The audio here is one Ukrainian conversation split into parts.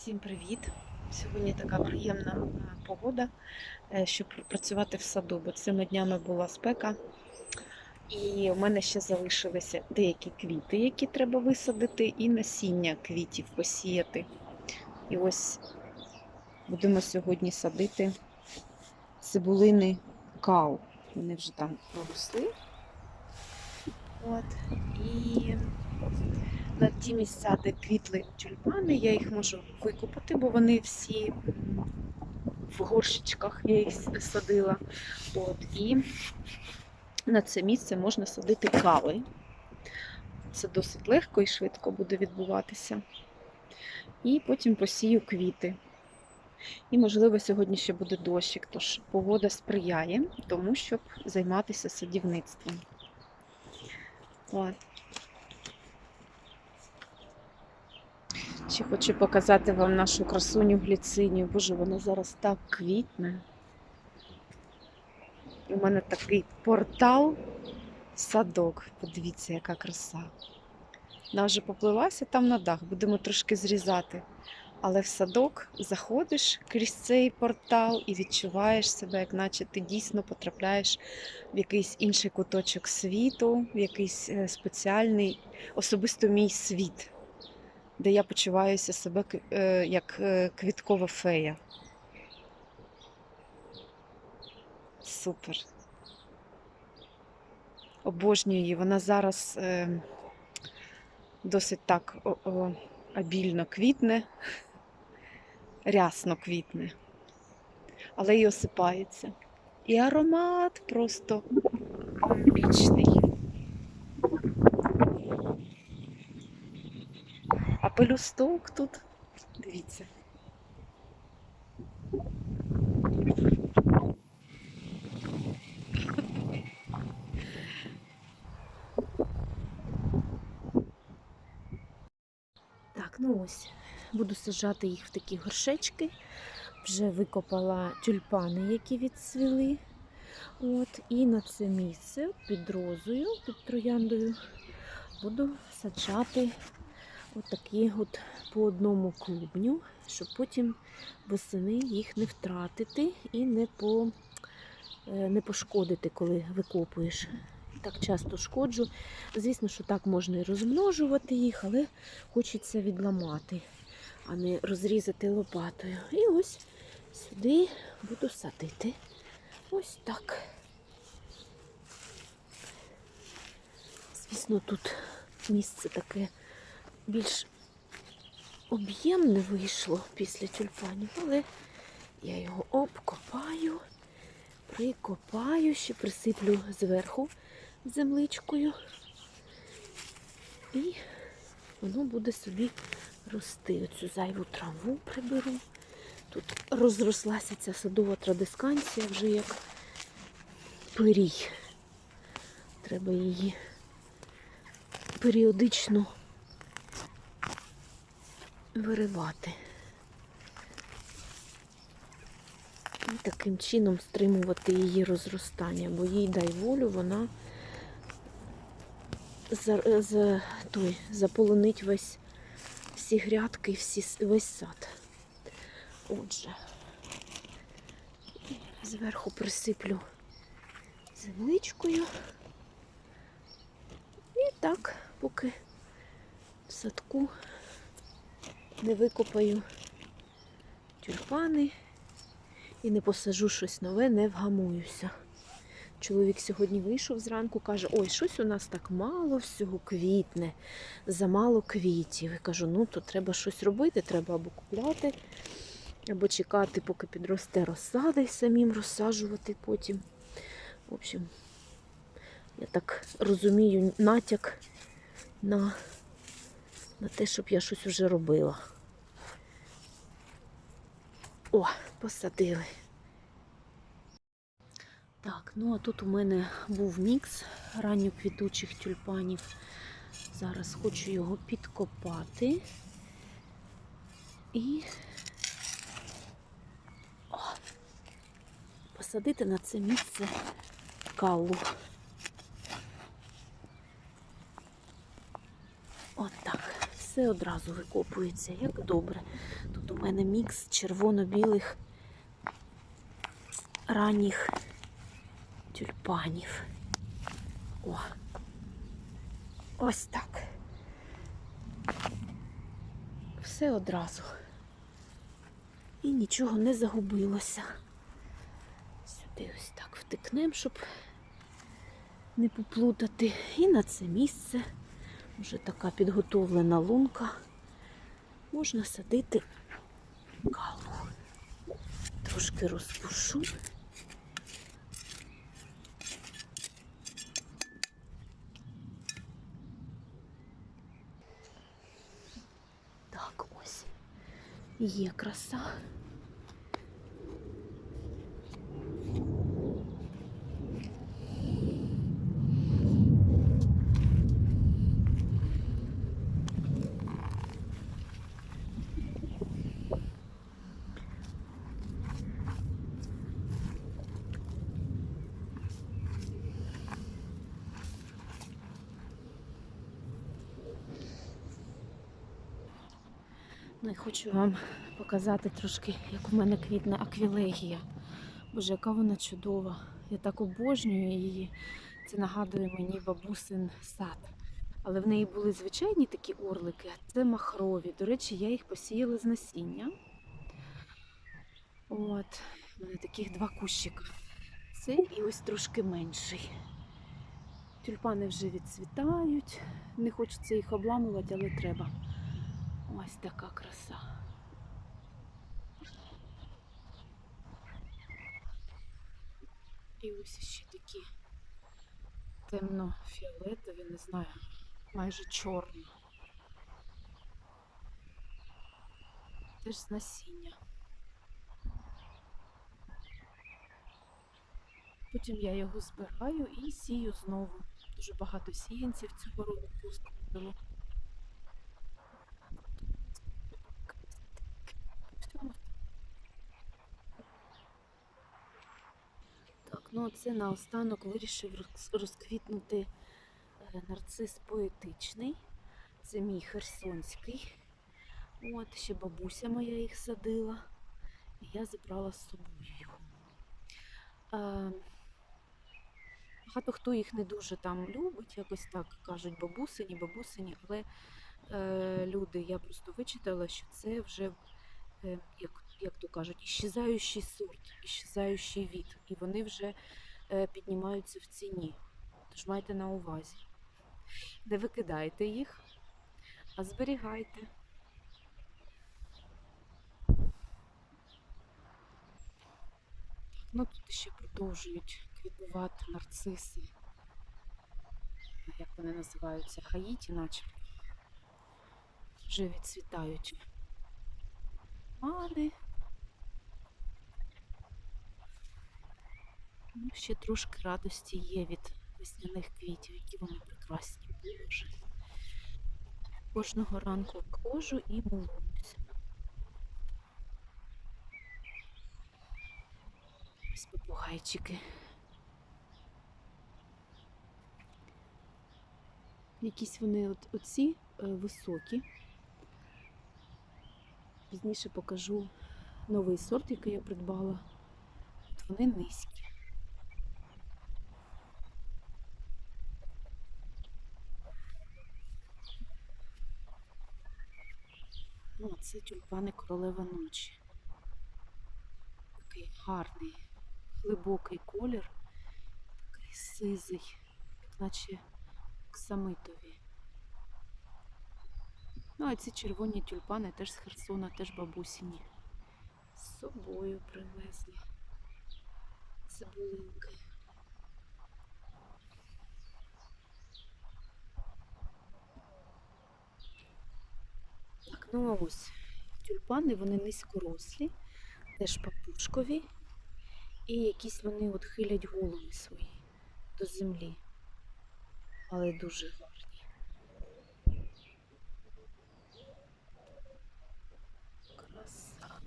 Всім привіт! Сьогодні така приємна е, погода, е, щоб працювати в саду, бо цими днями була спека. І в мене ще залишилися деякі квіти, які треба висадити, і насіння квітів посіяти. І ось будемо сьогодні садити цибулини кау. Вони вже там проросли. От. І на ті місця, де квітли тюльпани, я їх можу викопати, бо вони всі в горщичках, я їх садила. От, і на це місце можна садити кави. Це досить легко і швидко буде відбуватися. І потім посію квіти. І, можливо, сьогодні ще буде дощик, тож погода сприяє тому, щоб займатися садівництвом. От. Ще хочу показати вам нашу красуню гліцинію. Боже, вона зараз так квітне. У мене такий портал, садок. Подивіться, яка краса. Вона вже попливася там на дах, будемо трошки зрізати. Але в садок заходиш крізь цей портал і відчуваєш себе, як наче ти дійсно потрапляєш в якийсь інший куточок світу, в якийсь е, спеціальний, особисто мій світ де я почуваюся себе е, як е, квіткова фея. Супер. Обожнюю її. Вона зараз е, досить так обільно квітне, рясно квітне, але й осипається. І аромат просто вічний. А пелюсток тут, дивіться. Так, ну ось, буду саджати їх в такі горшечки. Вже викопала тюльпани, які відцвіли. От, і на це місце під розою, під трояндою, буду саджати отакі от по одному клубню, щоб потім восени їх не втратити і не, по, е, не пошкодити, коли викопуєш. Так часто шкоджу. Звісно, що так можна і розмножувати їх, але хочеться відламати, а не розрізати лопатою. І ось сюди буду садити. Ось так. Звісно, тут місце таке більш об'ємне вийшло після тюльпанів, але я його обкопаю, прикопаю, ще присиплю зверху земличкою. І воно буде собі рости. Оцю зайву траву приберу. Тут розрослася ця садова традисканція вже як пирій. Треба її періодично виривати. І таким чином стримувати її розростання, бо їй дай волю, вона за, за, той, заполонить весь всі грядки, всі, весь сад. Отже, зверху присиплю земличкою. І так, поки в садку не викопаю тюльпани і не посажу щось нове, не вгамуюся. Чоловік сьогодні вийшов зранку, каже, ой, щось у нас так мало всього квітне, замало квітів. І кажу, ну то треба щось робити, треба або купляти, або чекати, поки підросте розсада і самим розсаджувати потім. В общем, я так розумію, натяк на, на те, щоб я щось вже робила. О, посадили. Так, ну а тут у мене був мікс ранньоквітучих тюльпанів. Зараз хочу його підкопати. І О, посадити на це місце калу. От так. Все одразу викопується, як добре. Тут у мене мікс червоно-білих ранніх тюльпанів. О, ось так. Все одразу. І нічого не загубилося. Сюди ось так втикнемо, щоб не поплутати. І на це місце вже така підготовлена лунка. Можна садити калу. Трошки розпушу. Так, ось. Є краса. І хочу вам показати трошки, як у мене квітне аквілегія. Боже, яка вона чудова. Я так обожнюю її. Це нагадує мені бабусин сад. Але в неї були звичайні такі орлики, а це махрові. До речі, я їх посіяла з насіння. От, у мене таких два кущика. Це і ось трошки менший. Тюльпани вже відцвітають. Не хочеться їх обламувати, але треба. Ось така краса. І ось ще такі темно-фіолетові, не знаю, майже чорні. Теж з насіння. Потім я його збираю і сію знову. Дуже багато сіянців цього року пускало. Так, ну це наостанок вирішив розквітнути е, нарцис поетичний. Це мій херсонський. От, ще бабуся моя їх садила. І я забрала з собою його. Багато хто їх не дуже там любить, якось так кажуть бабусині, бабусині, але е, люди, я просто вичитала, що це вже, е, як, як то кажуть, іщезаючий сорт, іщезаючий від. І вони вже е, піднімаються в ціні. Тож майте на увазі. Не викидайте їх, а зберігайте. Ну тут ще продовжують квітувати нарциси. Як вони називаються? Хаїті, начебто. Вже відцвітають. Мани. Ще трошки радості є від весняних квітів, які вони прекрасні. Боже. Кожного ранку кожу і милуюся. Ось попугайчики. Якісь вони от, оці е, високі. Пізніше покажу новий сорт, який я придбала. От вони низькі. Це тюльпани королева ночі. Такий гарний, глибокий колір, такий сизий, як наче оксамитові. Ну, а ці червоні тюльпани теж з Херсона, теж бабусіні. З собою привезли цибулинки. Ну ось тюльпани, вони низькорослі, теж папушкові. І якісь вони от хилять голови свої до землі. Але дуже гарні. Краса.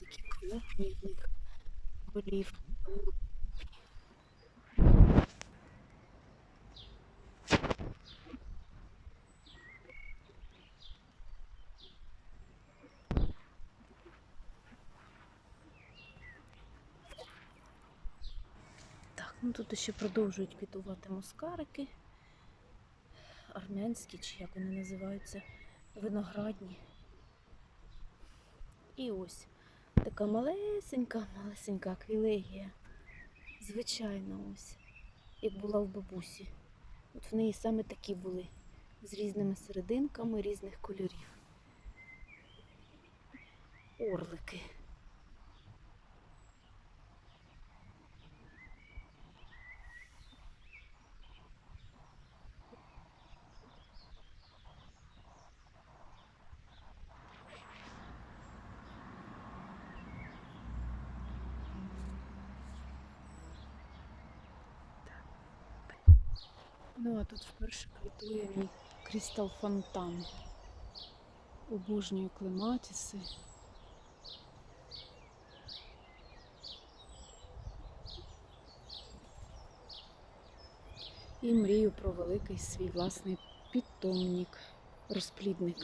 Такі клепні в них голів. Ну, тут ще продовжують квітувати мускарики. Армянські, чи як вони називаються, виноградні. І ось така малесенька, малесенька аквілегія. Звичайна ось, як була в бабусі. От в неї саме такі були, з різними серединками різних кольорів. Орлики. Ну, а тут вперше квітує мій крістал фонтан. Обожнюю клематіси. І мрію про великий свій власний питомник, розплідник.